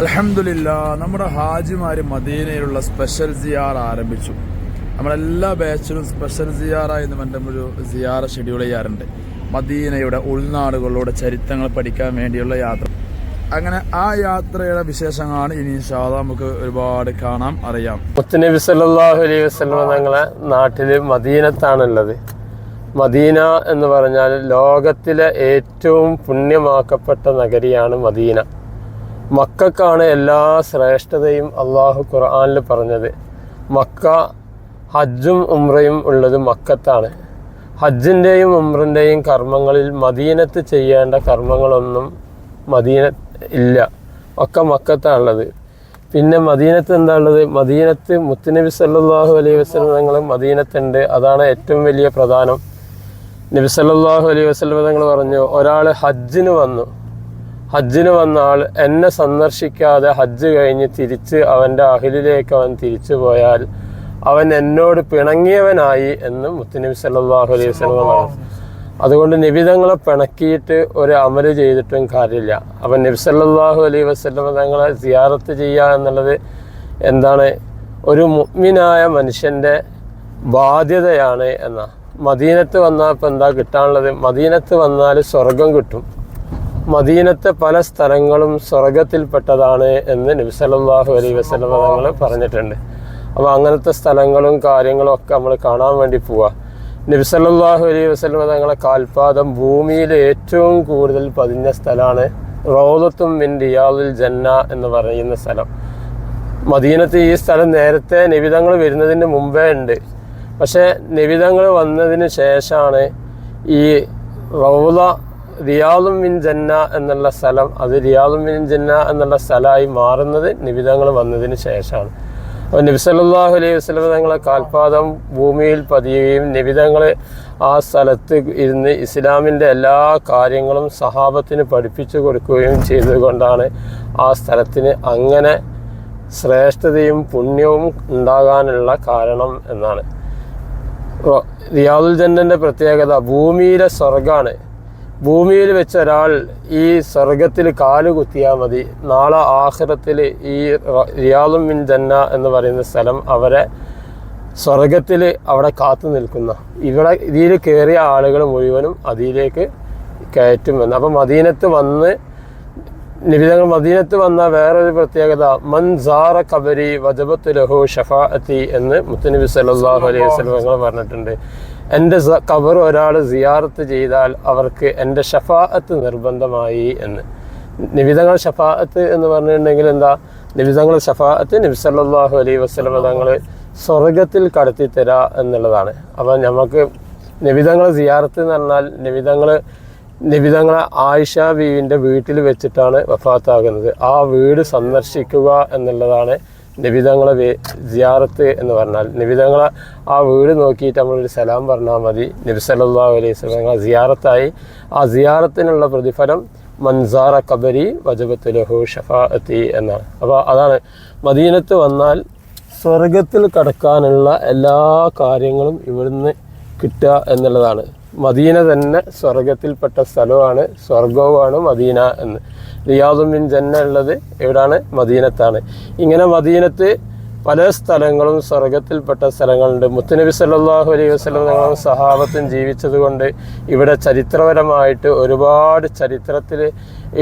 അലഹമില്ല നമ്മുടെ ഹാജിമാർ മദീനയിലുള്ള സ്പെഷ്യൽ സിയാർ ആരംഭിച്ചു. നമ്മളെല്ലാ ബാച്ചിലും സ്പെഷ്യൽ സിയാറ എന്ന് പറഞ്ഞ ഒരു സിയാറ ഷെഡ്യൂൾ ചെയ്യാറുണ്ട്. മദീനയുടെ ഉൾനാടുകളിലൂടെ ചരിത്രങ്ങൾ പഠിക്കാൻ വേണ്ടിയുള്ള യാത്ര. അങ്ങനെ ആ യാത്രയുടെ വിശേഷങ്ങളാണ് ഇനി ഇൻഷാല്ല നമുക്ക് ഒരുപാട് കാണാം അറിയാം. മുത്തനബി സല്ലല്ലാഹു അലൈഹി വസല്ലം ഞങ്ങളെ നാട്ടിൽ മദീനത്താണുള്ളത്. മദീന എന്ന് പറഞ്ഞാൽ ലോകത്തിലെ ഏറ്റവും പുണ്യമാക്കപ്പെട്ട നഗരിയാണ് മദീന. മക്കൾക്കാണ് എല്ലാ ശ്രേഷ്ഠതയും അള്ളാഹു ഖുർആാനിൽ പറഞ്ഞത്. മക്ക ഹജ്ജും ഉംറയും ഉള്ളത് മക്കത്താണ്. ഹജ്ജിന്റെയും ഉംറിന്റെയും കർമ്മങ്ങളിൽ മദീനത്ത് ചെയ്യേണ്ട കർമ്മങ്ങളൊന്നും മദീന ഇല്ല. ഒക്കെ മക്കത്താണുള്ളത്. പിന്നെ മദീനത്ത് എന്താ ഉള്ളത് മദീനത്ത് മുത്തുനബി സല്ലാഹു അലൈഹി വസല്ലം തങ്ങൾ മദീനത്തുണ്ട്. അതാണ് ഏറ്റവും വലിയ പ്രധാനം. നബി സല്ലാഹു അലൈഹി വസല്ലം തങ്ങൾ പറഞ്ഞു ഒരാൾ ഹജ്ജിന് വന്നു. ഹജ്ജിന് വന്ന ആൾ എന്നെ സന്ദർശിക്കാതെ ഹജ്ജ് കഴിഞ്ഞ് തിരിച്ച് അവന്റെ അഹിലിലേക്ക് അവൻ തിരിച്ചു പോയാൽ അവൻ എന്നോട് പിണങ്ങിയവനായി എന്ന് മുത്തുനബി സല്ലാഹു അലൈഹി പറഞ്ഞു. അതുകൊണ്ട് നിബിതങ്ങളെ പിണക്കിയിട്ട് ഒരു അമൽ ചെയ്തിട്ടും കാര്യമില്ല. അപ്പം നബി സല്ലാഹു അലൈഹി വസ്ലമ തങ്ങളെ സിയാറത്ത് ചെയ്യുക എന്നുള്ളത് എന്താണ്? ഒരു മുഗ്മിനായ മനുഷ്യന്റെ ബാധ്യതയാണ് എന്നാണ് മദീനത്ത് വന്നാൽ ഇപ്പം എന്താ കിട്ടാനുള്ളത്? മദീനത്ത് വന്നാൽ സ്വർഗം കിട്ടും. മദീനത്തെ പല സ്ഥലങ്ങളും സ്വർഗത്തിൽപ്പെട്ടതാണ് എന്ന് നബി സല്ലല്ലാഹു അലൈഹി വസല്ലം തങ്ങൾ പറഞ്ഞിട്ടുണ്ട്. അപ്പോൾ അങ്ങനത്തെ സ്ഥലങ്ങളും കാര്യങ്ങളും ഒക്കെ നമ്മൾ കാണാൻ വേണ്ടി പോവാ. നബി സല്ലല്ലാഹു അലൈഹി വസല്ലം തങ്ങളെ കാൽപാദം ഭൂമിയിൽ ഏറ്റവും കൂടുതൽ പതിഞ്ഞ സ്ഥലമാണ് റോദത്തും മിൻ റിയാദുൽ ജന്ന എന്ന് പറയുന്ന സ്ഥലം. മദീനത്ത് ഈ സ്ഥലം നേരത്തെ നിബിതങ്ങൾ വരുന്നതിന് മുമ്പേ ഉണ്ട്. പക്ഷേ നിബിതങ്ങൾ വന്നതിന് ശേഷമാണ് ഈ റൗദ റിയാദും മിൻ ജന്ന എന്നുള്ള സ്ഥലം അത് റിയാദും മിൻ ജന്ന എന്നുള്ള സ്ഥലമായി മാറുന്നത് നിബിതങ്ങൾ വന്നതിന് ശേഷമാണ്. അപ്പോൾ നബി സല്ലല്ലാഹു അലൈഹി വസ്ലം തങ്ങളെ കാൽപാദം ഭൂമിയിൽ പതിയുകയും നിബിതങ്ങൾ ആ സ്ഥലത്ത് ഇരുന്ന് ഇസ്ലാമിന്റെ എല്ലാ കാര്യങ്ങളും സഹാബത്തിന് പഠിപ്പിച്ചു കൊടുക്കുകയും ചെയ്തുകൊണ്ടാണ് ആ സ്ഥലത്തിന് അങ്ങനെ ശ്രേഷ്ഠതയും പുണ്യവും ഉണ്ടാകാനുള്ള കാരണം എന്നാണ്. റിയാദുൽ ജന്നന്റെ പ്രത്യേകത ഭൂമിയിലെ സ്വർഗമാണ് ഭൂമിയിൽ വെച്ച് ഒരാൾ ഈ സ്വർഗത്തിൽ കാലുകുത്തിയാൽ മതി. നാളെ ആഖിറത്തിൽ ഈ റ- മിൻ ജന്ന എന്ന് പറയുന്ന സ്ഥലം അവരെ സ്വർഗത്തിൽ അവിടെ കാത്തു നിൽക്കുന്ന. ഇവിടെ ഇതിൽ കയറിയ ആളുകൾ മുഴുവനും അതിലേക്ക് കയറ്റുമെന്ന് അപ്പം മദീനത്ത് വന്ന് നിബിതങ്ങൾ മദീനത്ത് വന്ന വേറൊരു പ്രത്യേകത മൻ സാറ കബരി വജബത്ത് ലഹു ഷഫാഅത്തി എന്ന് മുത്തനബി സല്ലാഹു അലൈഹി വസല്ലം പറഞ്ഞിട്ടുണ്ട്. എന്റെ കബർ ഒരാൾ സിയാറത്ത് ചെയ്താൽ അവർക്ക് എന്റെ ഷഫാഅത്ത് നിർബന്ധമായി എന്ന്. നിബിതങ്ങൾ ഷഫാഅത്ത് എന്ന് പറഞ്ഞിട്ടുണ്ടെങ്കിൽ എന്താ? നിബിതങ്ങൾ ഷഫാഅത്ത് നബി സല്ലല്ലാഹു അലൈഹി വസല്ലം തങ്ങൾ സ്വർഗത്തിൽ കടത്തി തരാ എന്നുള്ളതാണ്. അപ്പം നമുക്ക് നിബിതങ്ങൾ സിയാറത്ത് എന്ന് പറഞ്ഞാൽ നിബിതങ്ങൾ നിബിതങ്ങളെ ആയിഷ ബീവിന്റെ വീട്ടിൽ വെച്ചിട്ടാണ് വഫാത്താകുന്നത്. ആ വീട് സന്ദർശിക്കുക എന്നുള്ളതാണ് നിബിതങ്ങളെ സിയാറത്ത് എന്ന് പറഞ്ഞാൽ നിബിതങ്ങളെ ആ വീട് നോക്കിയിട്ട് നമ്മളൊരു സലാം പറഞ്ഞാൽ മതി. നബി സല്ലല്ലാഹു അലൈഹി വസല്ലം സിയാറത്തായി ആ സിയാറത്തിനുള്ള പ്രതിഫലം മൻസാറ കബരി വജബത്ത് ലഹു ഷഫാഅത്തി എന്നാണ്. അപ്പോൾ അതാണ് മദീനത്ത് വന്നാൽ സ്വർഗത്തിൽ കടക്കാനുള്ള എല്ലാ കാര്യങ്ങളും ഇവിടുന്ന് കിട്ടുക എന്നുള്ളതാണ്. മദീന തന്നെ സ്വർഗത്തിൽപ്പെട്ട സ്ഥലമാണ്. സ്വർഗവുമാണ് മദീന എന്ന്. റിയാദുമിൻ ജന്ന ഉള്ളത് എവിടാണ്? മദീനത്താണ്. ഇങ്ങനെ മദീനത്ത് പല സ്ഥലങ്ങളും സ്വർഗത്തിൽപ്പെട്ട സ്ഥലങ്ങളുണ്ട്. മുത്തുനബി സല്ലാഹു അലൈഹി വസല്ലം തങ്ങളും സഹാബത്തും ജീവിച്ചത് കൊണ്ട് ഇവിടെ ചരിത്രപരമായിട്ട് ഒരുപാട് ചരിത്രത്തിൽ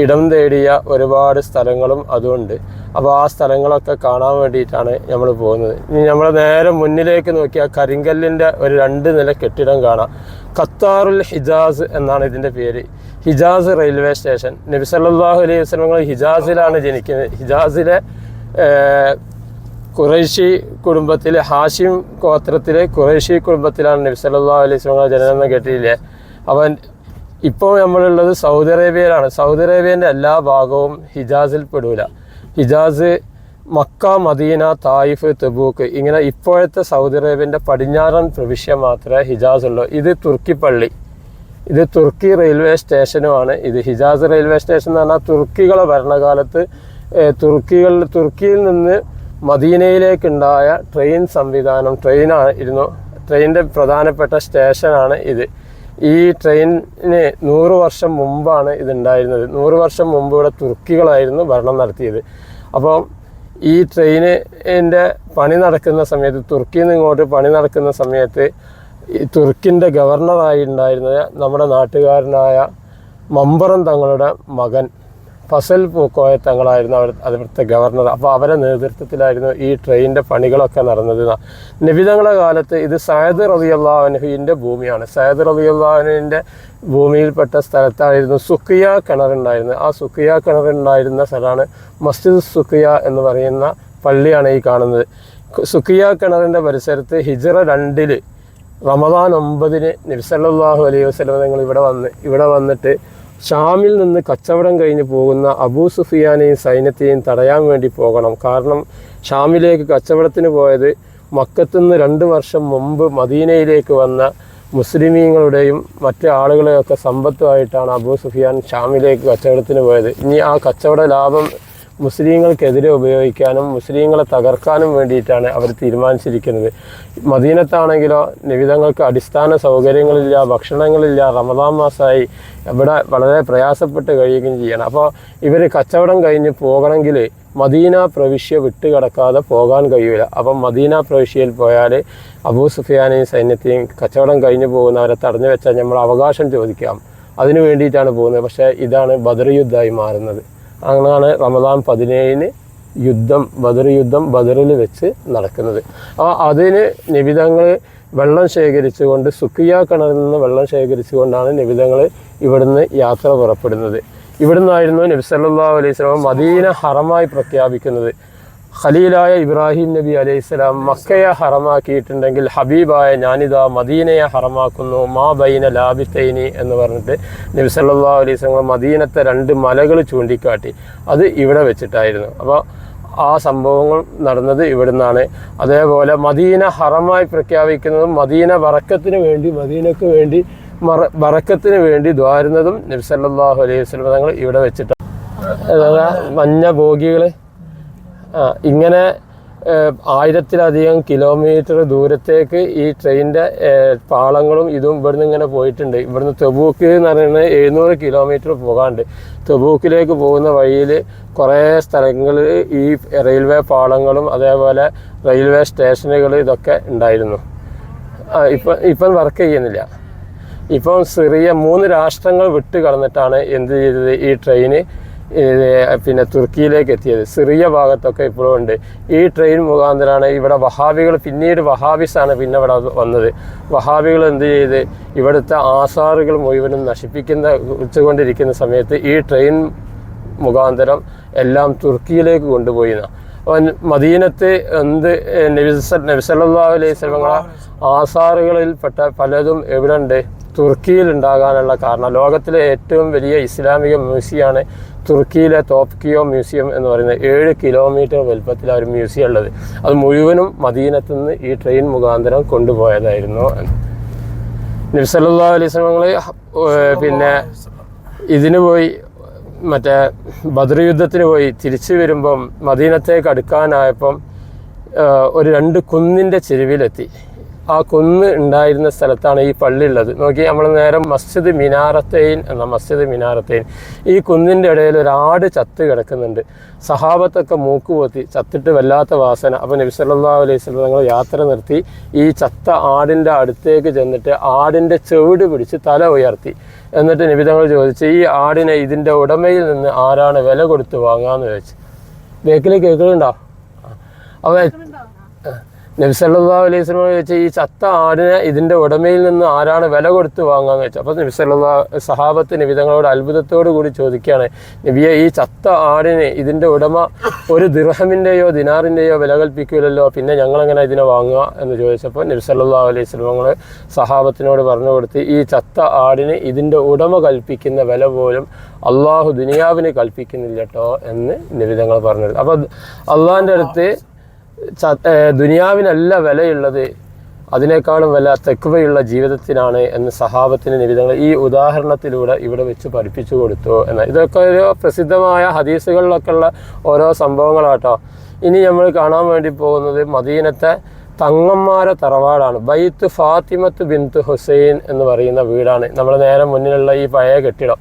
ഇടം തേടിയ ഒരുപാട് സ്ഥലങ്ങളും അതുണ്ട്. അപ്പോൾ ആ സ്ഥലങ്ങളൊക്കെ കാണാൻ വേണ്ടിയിട്ടാണ് നമ്മൾ പോകുന്നത്. ഇനി നമ്മൾ നേരെ മുന്നിലേക്ക് നോക്കിയാൽ കരിങ്കല്ലിന്റെ ഒരു രണ്ട് നില കെട്ടിടം കാണാം. ഖത്താറുൽ ഹിജാസ് എന്നാണ് ഇതിന്റെ പേര്. Hijaz railway station. നബി സല്ലല്ലാഹു അലൈഹി വസല്ലം ഹിജാസിലാണ് ജനിക്കുന്നത്. ഹിജാസിലെ ഖുറൈശി കുടുംബത്തിലെ ഹാഷിം ഗോത്രത്തിലെ ഖുറൈശി കുടുംബത്തിലാണ് നബി സല്ലല്ലാഹു അലൈഹി വസല്ലം ജനനം എന്ന് കേട്ടിട്ടില്ലേ? അവൻ ഇപ്പോൾ നമ്മളുള്ളത് സൗദി അറേബ്യയിലാണ്. സൗദി അറേബ്യന്റെ എല്ലാ ഭാഗവും ഹിജാസിൽ പെടൂല. Hijaz Mecca Medina Taif Tabuk ഇങ്ങനെ ഇപ്പോഴത്തെ സൗദി അറേബ്യന്റെ പടിഞ്ഞാറൻ പ്രവിശ്യ മാത്രമേ ഹിജാസ് ഉള്ളൂ ഇത് തുർക്കി പള്ളി. ഇത് തുർക്കി റെയിൽവേ സ്റ്റേഷനുമാണ്. ഇത് ഹിജാസ് റെയിൽവേ സ്റ്റേഷൻ എന്ന് പറഞ്ഞാൽ തുർക്കികളെ ഭരണകാലത്ത് തുർക്കികൾ തുർക്കിയിൽ നിന്ന് മദീനയിലേക്കുണ്ടായ ട്രെയിൻ സംവിധാനം ട്രെയിനായിരുന്നു ട്രെയിനിന്റെ പ്രധാനപ്പെട്ട സ്റ്റേഷനാണ് ഇത്. ഈ ട്രെയിനിന് നൂറ് വർഷം മുമ്പാണ് ഇതുണ്ടായിരുന്നത്. നൂറ് വർഷം മുമ്പ് ഇവിടെ തുർക്കികളായിരുന്നു ഭരണം നടത്തിയത്. അപ്പോൾ ഈ ട്രെയിനിന്റെ പണി നടക്കുന്ന സമയത്ത് തുർക്കിയിൽ നിന്ന് ഇങ്ങോട്ട് പണി നടക്കുന്ന സമയത്ത് ഈ തുർക്കിന്റെ ഗവർണറായി ഉണ്ടായിരുന്നത് നമ്മുടെ നാട്ടുകാരനായ മമ്പറം തങ്ങളുടെ മകൻ ഫസൽ പൂക്കോയ തങ്ങളായിരുന്നു അവർ അവിടുത്തെ ഗവർണർ. അപ്പോൾ അവരെ നേതൃത്വത്തിലായിരുന്നു ഈ ട്രെയിനിന്റെ പണികളൊക്കെ നടന്നത്. നിബിതങ്ങളുടെ കാലത്ത് ഇത് സയദ് റബി റബിയുള്ളാഹുവിന്റെ ഭൂമിയാണ്. സയദ് റബി റബിയുള്ളാഹുവിന്റെ ഭൂമിയിൽപ്പെട്ട സ്ഥലത്തായിരുന്നു സുക്കിയ കിണറുണ്ടായിരുന്നത് ആ സുക്കിയ കിണറുണ്ടായിരുന്ന സ്ഥലമാണ് മസ്ജിദ് സുഖിയ എന്ന് പറയുന്ന പള്ളിയാണ് ഈ കാണുന്നത്. സുക്കിയ കിണറിന്റെ പരിസരത്ത് ഹിജറ രണ്ടിൽ റമദാൻ ഒമ്പതിന് നബിസല്ലാഹു അലൈഹി വസ്ലം നിങ്ങൾ ഇവിടെ വന്ന് ഇവിടെ വന്നിട്ട് ഷാമിൽ നിന്ന് കച്ചവടം കഴിഞ്ഞ് പോകുന്ന അബൂ സുഫിയാനെയും സൈന്യത്തെയും തടയാൻ വേണ്ടി പോകണം. കാരണം ഷാമിലേക്ക് കച്ചവടത്തിന് പോയത് മക്കത്തുനിന്ന് രണ്ട് വർഷം മുമ്പ് മദീനയിലേക്ക് വന്ന മുസ്ലിമീങ്ങളുടെയും മറ്റ് ആളുകളെയൊക്കെ സമ്പത്തുമായിട്ടാണ് അബൂ സുഫിയാൻ ഷാമിലേക്ക് കച്ചവടത്തിന് പോയത്. ഇനി ആ കച്ചവട ലാഭം മുസ്ലിങ്ങൾക്കെതിരെ ഉപയോഗിക്കാനും മുസ്ലിങ്ങളെ തകർക്കാനും വേണ്ടിയിട്ടാണ് അവർ തീരുമാനിച്ചിരിക്കുന്നത്. മദീനത്താണെങ്കിലോ നിവിധങ്ങൾക്ക് അടിസ്ഥാന സൗകര്യങ്ങളില്ല ഭക്ഷണങ്ങളില്ല റമദാൻ മാസമായി ഇവിടെ വളരെ പ്രയാസപ്പെട്ട് കഴിയുകയും ചെയ്യണം. അപ്പോൾ ഇവർ കച്ചവടം കഴിഞ്ഞ് പോകണമെങ്കിൽ മദീന പ്രവിശ്യ വിട്ടുകിടക്കാതെ പോകാൻ കഴിയില്ല അപ്പം മദീന പ്രവിശ്യയിൽ പോയാൽ അബൂ സുഫിയാനെയും സൈന്യത്തെയും കച്ചവടം കഴിഞ്ഞ് പോകുന്നവരെ തടഞ്ഞു വെച്ചാൽ നമ്മൾ അവകാശം ചോദിക്കാം. അതിനു വേണ്ടിയിട്ടാണ് പോകുന്നത്. പക്ഷേ ഇതാണ് ബദർ യുദ്ധമായി മാറുന്നത്. അങ്ങനെയാണ് റമദാൻ പതിനേഴിന് യുദ്ധം ബദർ യുദ്ധം ബദറിൽ വെച്ച് നടക്കുന്നത്. അപ്പോൾ അതിന് നിബിധങ്ങൾ വെള്ളം ശേഖരിച്ചുകൊണ്ട് സുക്കിയ കിണറിൽ നിന്ന് വെള്ളം ശേഖരിച്ചുകൊണ്ടാണ് നിബിധങ്ങൾ ഇവിടുന്ന് യാത്ര പുറപ്പെടുന്നത്. ഇവിടുന്നായിരുന്നു നബി സല്ലല്ലാഹു അലൈഹി സ്വലം മദീന ഹറമായി പ്രഖ്യാപിക്കുന്നത്. ഖലീലായ ഇബ്രാഹിം നബി അലൈഹിസ്സലാം മക്കയെ ഹറമാക്കിയിട്ടുണ്ടെങ്കിൽ ഹബീബായ ഞാനിതാ മദീനയെ ഹറമാക്കുന്നു മാ ബൈന ലാബിത്തൈനി എന്ന് പറഞ്ഞിട്ട് നബി സല്ലാ അലൈഹി മദീനത്തെ രണ്ട് മലകൾ ചൂണ്ടിക്കാട്ടി. അത് ഇവിടെ വെച്ചിട്ടായിരുന്നു. അപ്പോൾ ആ സംഭവങ്ങൾ നടന്നത് ഇവിടുന്നാണ്. അതേപോലെ മദീന ഹറമായി പ്രഖ്യാപിക്കുന്നതും മദീന വറക്കത്തിന് വേണ്ടി മദീനക്ക് വേണ്ടി മറ വറക്കത്തിന് വേണ്ടി ദ്വാരുന്നതും നബി സല്ലല്ലാഹു അലൈഹി വസ്ലം തങ്ങൾ ഇവിടെ വെച്ചിട്ടാണ്. മഞ്ഞ ബോഗികൾ ആ ഇങ്ങനെ ആയിരത്തിലധികം കിലോമീറ്റർ ദൂരത്തേക്ക് ഈ ട്രെയിനിന്റെ പാളങ്ങളും ഇതും ഇവിടുന്ന് ഇങ്ങനെ പോയിട്ടുണ്ട്. ഇവിടുന്ന് തെബൂക്ക് എന്ന് പറയുന്നത് എഴുന്നൂറ് കിലോമീറ്റർ പോകാണ്ട് തെബൂക്കിലേക്ക് പോകുന്ന വഴിയിൽ കുറേ സ്ഥലങ്ങളിൽ ഈ റെയിൽവേ പാളങ്ങളും അതേപോലെ റെയിൽവേ സ്റ്റേഷനുകൾ ഇതൊക്കെ ഉണ്ടായിരുന്നു. ഇപ്പം ഇപ്പം വർക്ക് ചെയ്യുന്നില്ല. ഇപ്പം സിറിയ മൂന്ന് രാഷ്ട്രങ്ങൾ വിട്ട് കടന്നിട്ടാണ് എന്ത് ചെയ്തത് ഈ ട്രെയിന് പിന്നെ തുർക്കിയിലേക്ക് എത്തിയത്. സിറിയ ഭാഗത്തൊക്കെ ഇപ്പോഴും ഉണ്ട്. ഈ ട്രെയിൻ മുഖാന്തരമാണ് ഇവിടെ വഹാബികൾ പിന്നീട് വഹാബിസാണ് പിന്നെ ഇവിടെ വന്നത്. വഹാബികൾ എന്ത് ചെയ്ത്? ഇവിടുത്തെ ആസാറുകൾ മുഴുവനും നശിപ്പിക്കുന്ന വെച്ചുകൊണ്ടിരിക്കുന്ന സമയത്ത് ഈ ട്രെയിൻ മുഖാന്തരം എല്ലാം തുർക്കിയിലേക്ക് കൊണ്ടുപോയി എന്നാ. അവൻ മദീനത്ത് എന്ത് നബിസ് നബിസല്ലാ അലൈഹി സ്വലങ്ങളെ ആസാറുകളിൽപ്പെട്ട പലതും എവിടെ ഉണ്ട് തുർക്കിയിൽ ഉണ്ടാകാനുള്ള കാരണം. ലോകത്തിലെ ഏറ്റവും വലിയ ഇസ്ലാമിക മ്യൂസിയമാണ് തുർക്കിയിലെ തോപ്കിയോ മ്യൂസിയം എന്ന് പറയുന്നത്. ഏഴ് കിലോമീറ്റർ വലുപ്പത്തിലാണ് ഒരു മ്യൂസിയം ഉള്ളത് അത് മുഴുവനും മദീനത്തു നിന്ന് ഈ ട്രെയിൻ മുഖാന്തരം കൊണ്ടുപോയതായിരുന്നു നബിസല്ലാ അലൈഹി പിന്നെ ഇതിന് പോയി മറ്റേ ബദർ യുദ്ധത്തിന് പോയി തിരിച്ചു വരുമ്പം മദീനത്തേക്ക് അടുക്കാനായപ്പം ഒരു രണ്ട് കുന്നിന്റെ ചെരുവിലെത്തി. ആ കുന്ന് ഉണ്ടായിരുന്ന സ്ഥലത്താണ് ഈ പള്ളി ഉള്ളത്. നോക്കി നമ്മൾ നേരം മസ്ജിദ് മിനാറത്തേൻ എന്ന മസ്ജിദ് മിനാറത്തേൻ. ഈ കുന്നിന്റെ ഇടയിൽ ഒരാട് ചത്ത് കിടക്കുന്നുണ്ട്. സഹാബത്തൊക്കെ മൂക്ക് മൂക്കുപോത്തി ചത്തിട്ട് വല്ലാത്ത വാസന. അപ്പോൾ നബി സല്ലല്ലാഹു അലൈഹി സ്വലം ഞങ്ങൾ യാത്ര നിർത്തി. ഈ ചത്ത ആടിന്റെ അടുത്തേക്ക് ചെന്നിട്ട് ആടിന്റെ ചെവിട് പിടിച്ച് തല ഉയർത്തി. എന്നിട്ട് നിബിതങ്ങൾ ചോദിച്ചു ഈ ആടിനെ ഇതിന്റെ ഉടമയിൽ നിന്ന് ആരാണ് വില കൊടുത്ത് വാങ്ങാന്ന് ചോദിച്ചു. ബേക്കിൽ കേൾക്കുന്നുണ്ടോ അവ നബിസല്ലാ അലൈഹി സ്വലം ചോദിച്ചു ഈ ചത്ത ആടിനെ ഇതിന്റെ ഉടമയിൽ നിന്ന് ആരാണ് വില കൊടുത്ത് വാങ്ങാന്ന് വെച്ചാൽ അപ്പോൾ നബിസല്ലാ സഹാബത്ത് നിബിതങ്ങളോട് അത്ഭുതത്തോടു കൂടി ചോദിക്കുകയാണ് നബിയെ ഈ ചത്ത ആടിനെ ഇതിന്റെ ഉടമ ഒരു ദിർഹമിന്റെയോ ദിനാറിന്റെയോ വില കൽപ്പിക്കില്ലല്ലോ പിന്നെ ഞങ്ങളെങ്ങനെ ഇതിനെ വാങ്ങുക എന്ന് ചോദിച്ചപ്പോൾ നബിസല്ലാ അലൈഹി സ്വലമങ്ങൾ സഹാബത്തിനോട് പറഞ്ഞു കൊടുത്ത് ഈ ചത്ത ആടിന് ഇതിന്റെ ഉടമ കൽപ്പിക്കുന്ന വില പോലും അള്ളാഹു ദുനിയാവിന് കൽപ്പിക്കുന്നില്ല കേട്ടോ എന്ന് നിബിതങ്ങൾ പറഞ്ഞത് അപ്പോൾ അള്ളാഹിന്റെ അടുത്ത് ദുനിയാവിനല്ല വിലയുള്ളത്. അതിനേക്കാളും വില തെക്കുവയുള്ള ജീവിതത്തിനാണ് എന്ന് സഹാബത്തിന് നിബിധങ്ങൾ ഈ ഉദാഹരണത്തിലൂടെ ഇവിടെ വെച്ച് പഠിപ്പിച്ചു കൊടുത്തു എന്ന. ഇതൊക്കെ ഒരു പ്രസിദ്ധമായ ഹദീസുകളിലൊക്കെ ഉള്ള ഓരോ സംഭവങ്ങളാട്ടോ. ഇനി നമ്മൾ കാണാൻ വേണ്ടി പോകുന്നത് മദീനത്തെ തങ്ങന്മാരെ തറവാടാണ്. ബൈത്ത് ഫാത്തിമത്ത് ബിന്ത് ഹുസൈൻ എന്ന് പറയുന്ന വീടാണ്. നമ്മൾ നേരെ മുന്നിലുള്ള ഈ പഴയ കെട്ടിടം.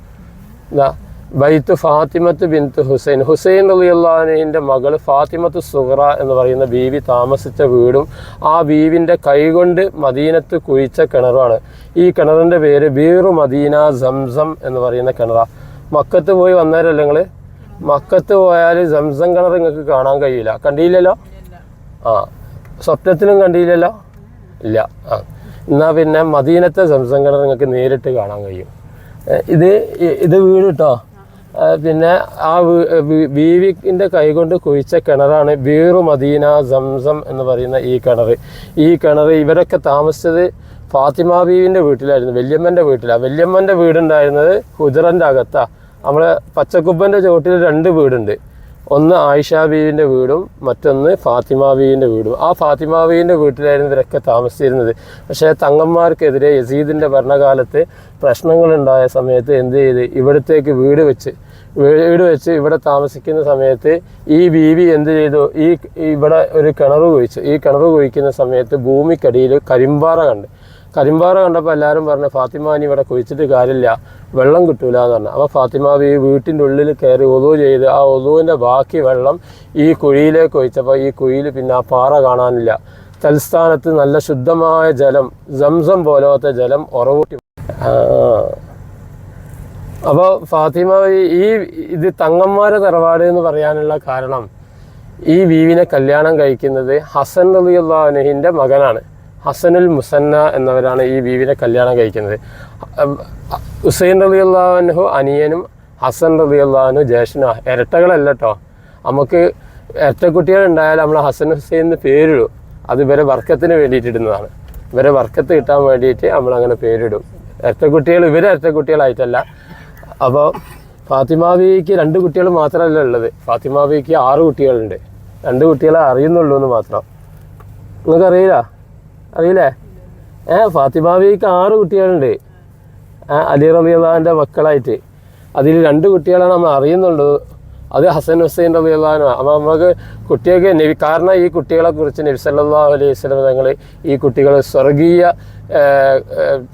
ഇതാ. ബൈത്ത് ഫാത്തിമത്ത് ബിന്ത് ഹുസൈൻ. ഹുസൈൻ റളിയല്ലാഹുവിന്റെ മകൾ ഫാത്തിമത്ത് സുഹറ എന്ന് പറയുന്ന ബീവി താമസിച്ച വീടും ആ ബീവിന്റെ കൈകൊണ്ട് മദീനത്ത് കുഴിച്ച കിണറുമാണ്. ഈ കിണറിന്റെ പേര് ബീറു മദീന സംസം എന്ന് പറയുന്ന കിണറ. മക്കത്ത് പോയി വന്നവരല്ലേ നിങ്ങൾ മക്കത്ത് പോയാൽ സംസം കിണർ നിങ്ങൾക്ക് കാണാൻ കഴിയില്ല. കണ്ടില്ലല്ലോ? ആ. സ്വപ്നത്തിലും കണ്ടില്ലല്ലോ? ഇല്ല. ആ. എന്നാൽ പിന്നെ മദീനത്തെ സംസം കിണർ നിങ്ങൾക്ക് നേരിട്ട് കാണാൻ കഴിയും. ഇത് ഇത് വീട് കേട്ടോ? പിന്നെ ആ ബീവിന്റെ കൈകൊണ്ട് കുഴിച്ച കിണറാണ് ബീറു മദീന സംസം എന്ന് പറയുന്ന ഈ കിണർ ഈ കിണർ ഇവരൊക്കെ താമസിച്ചത് ഫാത്തിമ ബീവിന്റെ വീട്ടിലായിരുന്നു വല്യമ്മന്റെ വീട്ടിലാണ് വല്യമ്മന്റെ വീടുണ്ടായിരുന്നത് ഹുജറന്റെ അകത്താണ് നമ്മളെ പച്ചക്കുപ്പന്റെ ചുവട്ടിൽ രണ്ട് വീടുണ്ട്. ഒന്ന് ആയിഷ ബീവിന്റെ വീടും മറ്റൊന്ന് ഫാത്തിമ ബീവിന്റെ വീടും. ആ ഫാത്തിമ ബീവിന്റെ വീട്ടിലായിരുന്നു ഇവരൊക്കെ താമസിച്ചിരുന്നത്. പക്ഷേ തങ്ങന്മാർക്കെതിരെ യസീദിന്റെ ഭരണകാലത്ത് പ്രശ്നങ്ങളുണ്ടായ സമയത്ത് എന്ത് ചെയ്ത് ഇവിടത്തേക്ക് വീട് വെച്ച് വീട് വെച്ച് ഇവിടെ താമസിക്കുന്ന സമയത്ത് ഈ ബീവി എന്ത് ചെയ്തു? ഈ ഇവിടെ ഒരു കിണർ കുഴിച്ചു. ഈ കിണർ കുഴിക്കുന്ന സമയത്ത് ഭൂമിക്കടിയിൽ കരിമ്പാറ കണ്ട്. കരിമ്പാറ കണ്ടപ്പോൾ എല്ലാവരും പറഞ്ഞു ഫാത്തിമാനി ഇവിടെ കുഴിച്ചിട്ട് കാര്യമില്ല. വെള്ളം കിട്ടൂല എന്ന് പറഞ്ഞു. അപ്പോൾ ഫാത്തിമ ഈ വീട്ടിന്റെ ഉള്ളിൽ കയറി ഒതു ചെയ്ത് ആ ഒതുവിന്റെ ബാക്കി വെള്ളം ഈ കുഴിയിലേക്ക് ഒഴിച്ചപ്പോൾ ഈ കുഴിയിൽ പിന്നെ ആ പാറ കാണാനില്ല. തൽസ്ഥാനത്ത് നല്ല ശുദ്ധമായ ജലം സംസം പോലത്തെ ജലം ഉറവൂട്ടി. അപ്പോൾ ഫാത്തിമ ഈ ഇത് തങ്ങന്മാരെ തറവാട് എന്ന് പറയാനുള്ള കാരണം ഈ വീവിനെ കല്യാണം കഴിക്കുന്നത് ഹസൻ റലിയുള്ളാഹുനഹിന്റെ മകനാണ്. ഹസനുൽ മുസന്ന എന്നവരാണ് ഈ വീവിനെ കല്യാണം കഴിക്കുന്നത്. ഹുസൈൻ റലിയുള്ളാഹുനഹു അനിയനും ഹസൻ റലിയുള്ളാഹുനു ജ്യേഷ്ഠനോ ഇരട്ടകളല്ല കേട്ടോ നമുക്ക് ഇരട്ടക്കുട്ടികൾ ഉണ്ടായാൽ നമ്മൾ ഹസൻ ഹുസൈൻ എന്ന് പേരിടും. അത് ഇവരെ വർക്കത്തിന് വേണ്ടിയിട്ട് ഇടുന്നതാണ്. ഇവരെ വർക്കത്ത് കിട്ടാൻ വേണ്ടിയിട്ട് നമ്മൾ അങ്ങനെ പേരിടും. ഇരട്ടക്കുട്ടികൾ ഇവരെ ഇരട്ടക്കുട്ടികളായിട്ടല്ല. അപ്പോൾ ഫാത്തിമാബിക്ക് രണ്ട് കുട്ടികൾ മാത്രമല്ല ഉള്ളത്. ഫാത്തിമാബിക്ക് ആറ് കുട്ടികളുണ്ട്. രണ്ട് കുട്ടികളെ അറിയുന്നുള്ളൂ എന്ന് മാത്രം. നിങ്ങൾക്ക് അറിയില്ല? അറിയില്ലേ ഏ ഫാത്തിമാബിക്ക് ആറ് കുട്ടികളുണ്ട്. അലി റബിയുള്ളാഹിന്റെ മക്കളായിട്ട്. അതിൽ രണ്ട് കുട്ടികളാണ് നമ്മൾ അറിയുന്നുള്ളൂ. അത് ഹസൻ ഹുസൈൻ റബിയുള്ളഹാനോ അപ്പോൾ നമുക്ക് കുട്ടികൾക്ക് കാരണം ഈ കുട്ടികളെ കുറിച്ച് നബി അലൈഹി സ്വലം തങ്ങൾ ഈ കുട്ടികൾ സ്വർഗീയ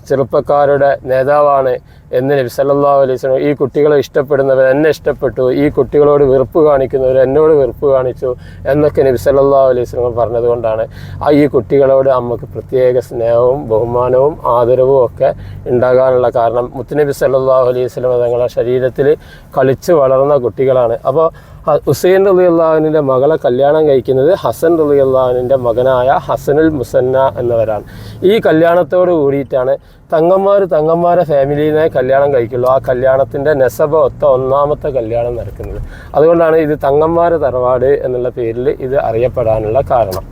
ചെറുപ്പക്കാരുടെ നേതാവാണ് എന്ന് നബി സല്ലല്ലാഹു അലൈഹി ഈ കുട്ടികളെ ഇഷ്ടപ്പെടുന്നവർ എന്നെ ഇഷ്ടപ്പെട്ടു ഈ കുട്ടികളോട് വെറുപ്പ് കാണിക്കുന്നവർ എന്നോട് വെറുപ്പ് കാണിച്ചു എന്നൊക്കെ നബി സല്ലല്ലാഹു അലൈഹി വസല്ലം പറഞ്ഞതുകൊണ്ടാണ് ആ ഈ കുട്ടികളോട് നമുക്ക് പ്രത്യേക സ്നേഹവും ബഹുമാനവും ആദരവും ഒക്കെ ഉണ്ടാകാനുള്ള കാരണം മുത്തുനബി സല്ലല്ലാഹു അലൈഹി സ്വലം തങ്ങളുടെ ശരീരത്തിൽ കളിച്ച് വളർന്ന കുട്ടികളാണ്. അപ്പോൾ ഹുസൈൻ റലി അള്ളാഹുവിന്റെ മകളെ കല്യാണം കഴിക്കുന്നത് ഹസൻ റലി അള്ളാഹുവിന്റെ മകനായ ഹസനുൽ മുസന്ന എന്നവരാണ്. ഈ കല്യാണത്തോട് കൂടിയിട്ടാണ് തങ്ങന്മാർ തങ്ങന്മാരെ ഫാമിലിനെ കല്യാണം കഴിക്കുള്ളൂ. ആ കല്യാണത്തിന്റെ നെസബ ഒത്ത ഒന്നാമത്തെ കല്യാണം നടക്കുന്നത്. അതുകൊണ്ടാണ് ഇത് തങ്ങന്മാരെ തറവാട് എന്നുള്ള പേരിൽ ഇത് അറിയപ്പെടാനുള്ള കാരണം.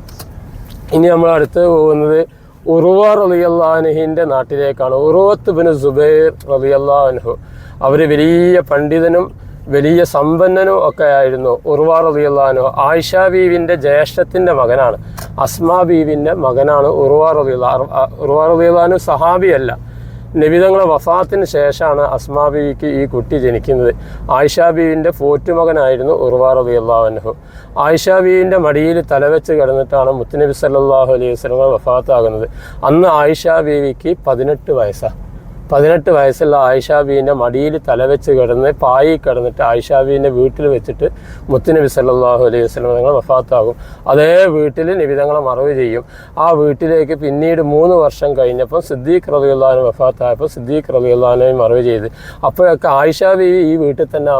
ഇനി നമ്മൾ അടുത്ത് പോകുന്നത് ഉറുവ റലിയല്ലാഹുഹിന്റെ നാട്ടിലേക്കാണ്. ഉറുവത്ത് ബിൻ സുബൈർ റലിയല്ലാഹുഹു അവർ വലിയ പണ്ഡിതനും വലിയ സമ്പന്നനോ ഒക്കെ ആയിരുന്നു ഉർവാർ റലിയല്ലാഹു ആയിഷ ബീവിന്റെ ജ്യേഷ്ഠത്തിന്റെ മകനാണ്. അസ്മാ ബീവിന്റെ മകനാണ് ഉർവാർ റലിയുള്ള ഉർവാർ റലിയല്ലാഹു സഹാബിയല്ല. നിവിധങ്ങളെ വഫാത്തിന് ശേഷമാണ് അസ്മാ ബീവിക്ക് ഈ കുട്ടി ജനിക്കുന്നത്. ആയിഷ ബീവിന്റെ പോറ്റുമകനായിരുന്നു ഉർവാർ അലി അള്ളാഹുനഹു ആയിഷ ബീവിന്റെ മടിയിൽ തലവെച്ച് കിടന്നിട്ടാണ് മുത്തുനബി സല്ലാഹു അലൈഹി വസല്ലം വഫാത്താകുന്നത്. അന്ന് ആയിഷ ബീവിക്ക് പതിനെട്ട് വയസ്സാണ് പതിനെട്ട് വയസ്സുള്ള ആയിഷാബീന്റെ മടിയിൽ തലവെച്ച് കിടന്ന് പായി കിടന്നിട്ട് ആയിഷാബീന്റെ വീട്ടിൽ വെച്ചിട്ട് മുത്തുനബി സല്ലല്ലാഹു അലൈഹി വസ്ലം തങ്ങൾ വഫാത്താകും. അതേ വീട്ടിൽ നിബിതങ്ങളെ മറവ് ചെയ്യും. ആ വീട്ടിലേക്ക് പിന്നീട് മൂന്ന് വർഷം കഴിഞ്ഞപ്പോൾ സിദ്ദീഖ് റബിയുള്ളഹാനും വഫാത്തായപ്പോൾ സിദ്ദീഖ് റബിയുള്ളഹാനെയും മറവ് ചെയ്ത്. അപ്പോഴൊക്കെ ആയിഷാബീ ഈ വീട്ടിൽ തന്നെ